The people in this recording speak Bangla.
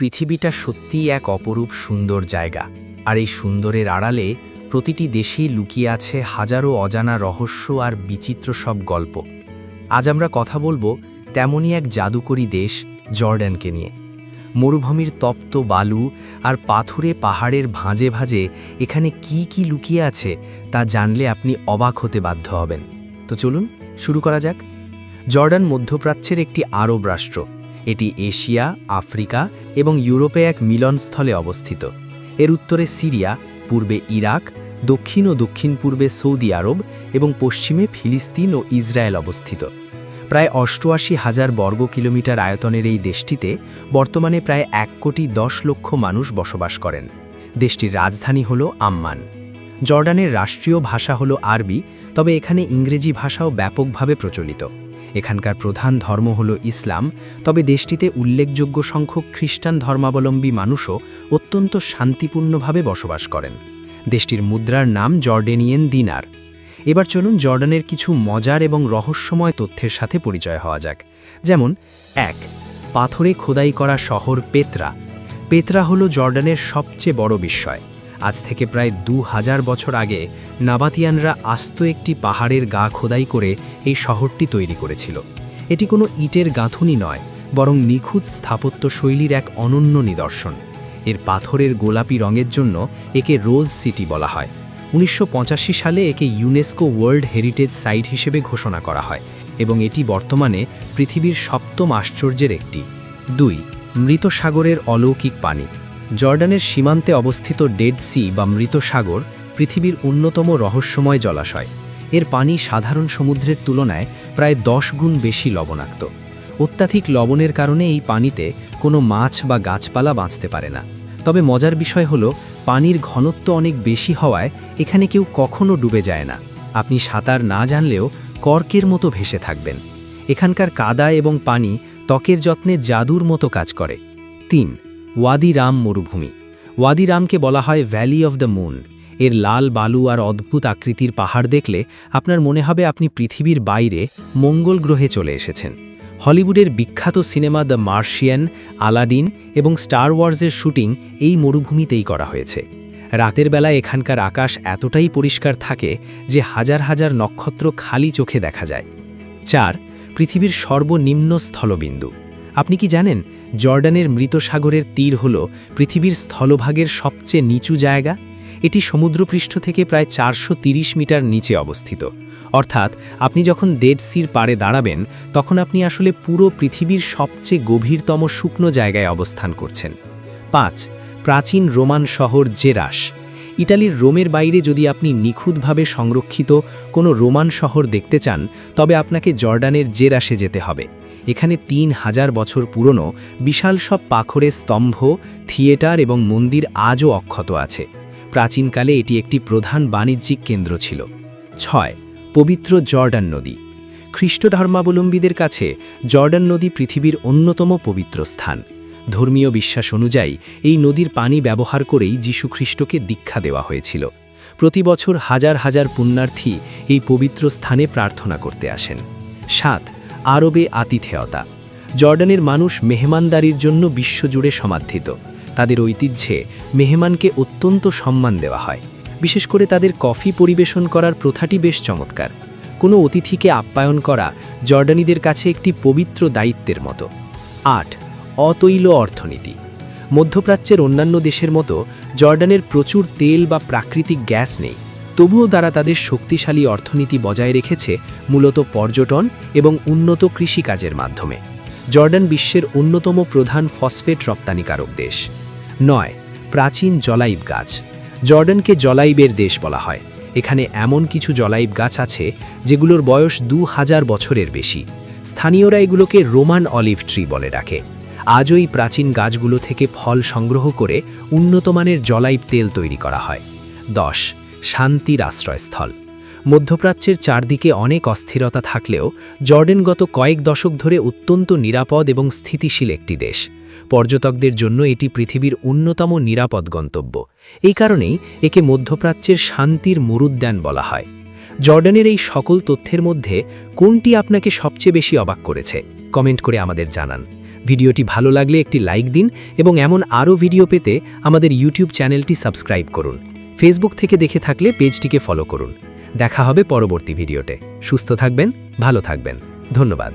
পৃথিবীটা সত্যিই এক অপরূপ সুন্দর জায়গা, আর এই সুন্দরের আড়ালে প্রতিটি দেশেই লুকিয়ে আছে হাজারো অজানা রহস্য আর বিচিত্র সব গল্প। আজ আমরা কথা বলব তেমনই এক জাদুকরী দেশ জর্ডানকে নিয়ে। মরুভূমির তপ্ত বালু আর পাথুরে পাহাড়ের ভাঁজে ভাঁজে এখানে কি কি লুকিয়ে আছে তা জানলে আপনি অবাক হতে বাধ্য হবেন। তো চলুন, শুরু করা যাক। জর্ডান মধ্যপ্রাচ্যের একটি আরব রাষ্ট্র। এটি এশিয়া, আফ্রিকা এবং ইউরোপে এক মিলনস্থলে অবস্থিত। এর উত্তরে সিরিয়া, পূর্বে ইরাক, দক্ষিণ ও দক্ষিণ পূর্বে সৌদি আরব এবং পশ্চিমে ফিলিস্তিন ও ইসরায়েল অবস্থিত। প্রায় অষ্টআশি হাজার বর্গ কিলোমিটার আয়তনের এই দেশটিতে বর্তমানে প্রায় এক কোটি দশ লক্ষ মানুষ বসবাস করেন। দেশটির রাজধানী হল আম্মান। জর্ডানের রাষ্ট্রীয় ভাষা হল আরবি, তবে এখানে ইংরেজি ভাষাও ব্যাপকভাবে প্রচলিত। এখানকার প্রধান ধর্ম হল ইসলাম, তবে দেশটিতে উল্লেখযোগ্য সংখ্যক খ্রিস্টান ধর্মাবলম্বী মানুষও অত্যন্ত শান্তিপূর্ণভাবে বসবাস করেন। দেশটির মুদ্রার নাম জর্ডেনিয়েন দিনার। এবার চলুন জর্ডানের কিছু মজার এবং রহস্যময় তথ্যের সাথে পরিচয় হওয়া যাক। যেমন, এক, পাথরে খোদাই করা শহর পেত্রা। পেত্রা হল জর্ডানের সবচেয়ে বড় বিস্ময়। আজ থেকে প্রায় দু হাজার বছর আগে নাবাতিয়ানরা আস্ত একটি পাহাড়ের গা খোদাই করে এই শহরটি তৈরি করেছিল। এটি কোনো ইটের গাঁথুনি নয়, বরং নিখুঁত স্থাপত্য শৈলীর এক অনন্য নিদর্শন। এর পাথরের গোলাপি রঙের জন্য একে রোজ সিটি বলা হয়। উনিশশো পঁচাশি সালে একে ইউনেস্কো ওয়ার্ল্ড হেরিটেজ সাইট হিসেবে ঘোষণা করা হয় এবং এটি বর্তমানে পৃথিবীর সপ্তম আশ্চর্যের একটি। দুই মৃত সাগরের অলৌকিক পানি। জর্ডানের সীমান্তে অবস্থিত ডেড সি বা মৃত সাগর পৃথিবীর অন্যতম রহস্যময় জলাশয়। এর পানি সাধারণ সমুদ্রের তুলনায় প্রায় দশ গুণ বেশি লবণাক্ত। অত্যাধিক লবণের কারণে এই পানিতে কোনো মাছ বা গাছপালা বাঁচতে পারে না। তবে মজার বিষয় হলো, পানির ঘনত্ব অনেক বেশি হওয়ায় এখানে কেউ কখনো ডুবে যায় না। আপনি সাঁতার না জানলেও কর্কের মতো ভেসে থাকবেন। এখানকার কাদা এবং পানি ত্বকের যত্নে জাদুর মতো কাজ করে। তিন ওয়াদি রাম মরুভূমি। ওয়াদি রামকে বলা হয় ভ্যালি অফ দ্য মুন। এর লাল বালু আর অদ্ভুত আকৃতির পাহাড় দেখলে আপনার মনে হবে আপনি পৃথিবীর বাইরে মঙ্গল গ্রহে চলে এসেছেন। হলিউডের বিখ্যাত সিনেমা দ্য মার্শিয়ান আলাডিন এবং স্টার ওয়ার্সের শুটিং এই মরুভূমিতেই করা হয়েছে। রাতের বেলা এখানকার আকাশ এতটাই পরিষ্কার থাকে যে হাজার হাজার নক্ষত্র খালি চোখে দেখা যায়। চার, পৃথিবীর সর্বনিম্ন স্থলবিন্দু। আপনি কি জানেন জর্ডানের মৃত সাগরের তীর হল পৃথিবীর স্থলভাগের সবচেয়ে নিচু জায়গা। এটি সমুদ্রপৃষ্ঠ থেকে প্রায় চারশো মিটার নিচে অবস্থিত। অর্থাৎ আপনি যখন ডেড সির পাড়ে দাঁড়াবেন, তখন আপনি আসলে পুরো পৃথিবীর সবচেয়ে গভীরতম শুকনো জায়গায় অবস্থান করছেন। পাঁচ, প্রাচীন রোমান শহর জেরাস। ইটালির রোমের বাইরে যদি আপনি নিখুঁতভাবে সংরক্ষিত কোনো রোমান শহর দেখতে চান, তবে আপনাকে জর্ডানের জেরাসে যেতে হবে। এখানে তিন হাজার বছর পুরনো বিশাল সব পাখরে স্তম্ভ, থিয়েটার এবং মন্দির আজও অক্ষত আছে। প্রাচীনকালে এটি একটি প্রধান বাণিজ্যিক কেন্দ্র ছিল। ছয়, পবিত্র জর্ডান নদী। খ্রিস্ট ধর্মাবলম্বীদের কাছে জর্ডান নদী পৃথিবীর অন্যতম পবিত্র স্থান। ধর্মীয় বিশ্বাস অনুযায়ী এই নদীর পানি ব্যবহার করেই যীশুখ্রিস্টকে দীক্ষা দেওয়া হয়েছিল। প্রতি বছর হাজার হাজার পুণ্যার্থী এই পবিত্র স্থানে প্রার্থনা করতে আসেন। সাত, আরবে আতিথেয়তা। জর্ডানের মানুষ মেহমানদারির জন্য বিশ্বজুড়ে সমাধিত তাদের ঐতিহ্যে মেহমানকে অত্যন্ত সম্মান দেওয়া হয়। বিশেষ করে তাদের কফি পরিবেশন করার প্রথাটি বেশ চমৎকার। কোনো অতিথিকে আপ্যায়ন করা জর্ডানিদের কাছে একটি পবিত্র দায়িত্বের মতো। আট অতৈল অর্থনীতি। মধ্যপ্রাচ্যের অন্যান্য দেশের মতো জর্ডানের প্রচুর তেল বা প্রাকৃতিক গ্যাস নেই। তবুও তারা তাদের শক্তিশালী অর্থনীতি বজায় রেখেছে মূলত পর্যটন এবং উন্নত কৃষিকাজের মাধ্যমে। জর্ডান বিশ্বের অন্যতম প্রধান ফসফেট রপ্তানিকারক দেশ। নয়, প্রাচীন জলাইব গাছ। জর্ডানকে জলাইবের দেশ বলা হয়। এখানে এমন কিছু জলাইব গাছ আছে যেগুলোর বয়স দু হাজার বছরের বেশি। স্থানীয়রা এগুলোকে রোমান অলিভ ট্রি বলে ডাকে। আজও এই প্রাচীন গাছগুলো থেকে ফল সংগ্রহ করে উন্নতমানের জলাইব তেল তৈরি করা হয়। দশ, শান্তির আশ্রয়স্থল। মধ্যপ্রাচ্যের চারদিকে অনেক অস্থিরতা থাকলেও জর্ডেন গত কয়েক দশক ধরে অত্যন্ত নিরাপদ এবং স্থিতিশীল একটি দেশ। পর্যটকদের জন্য এটি পৃথিবীর অন্যতম নিরাপদ গন্তব্য। এই কারণেই একে মধ্যপ্রাচ্যের শান্তির মরুদ্যান বলা হয়। জর্ডানের এই সকল তথ্যের মধ্যে কোনটি আপনাকে সবচেয়ে বেশি অবাক করেছে? কমেন্ট করে আমাদের জানান। ভিডিওটি ভালো লাগলে একটি লাইক দিন এবং এমন আরও ভিডিও পেতে আমাদের ইউটিউব চ্যানেলটি সাবস্ক্রাইব করুন। ফেসবুক থেকে দেখে থাকলে পেজটিকে ফলো করুন। দেখা হবে পরবর্তী ভিডিওতে। সুস্থ থাকবেন, ভালো থাকবেন। ধন্যবাদ।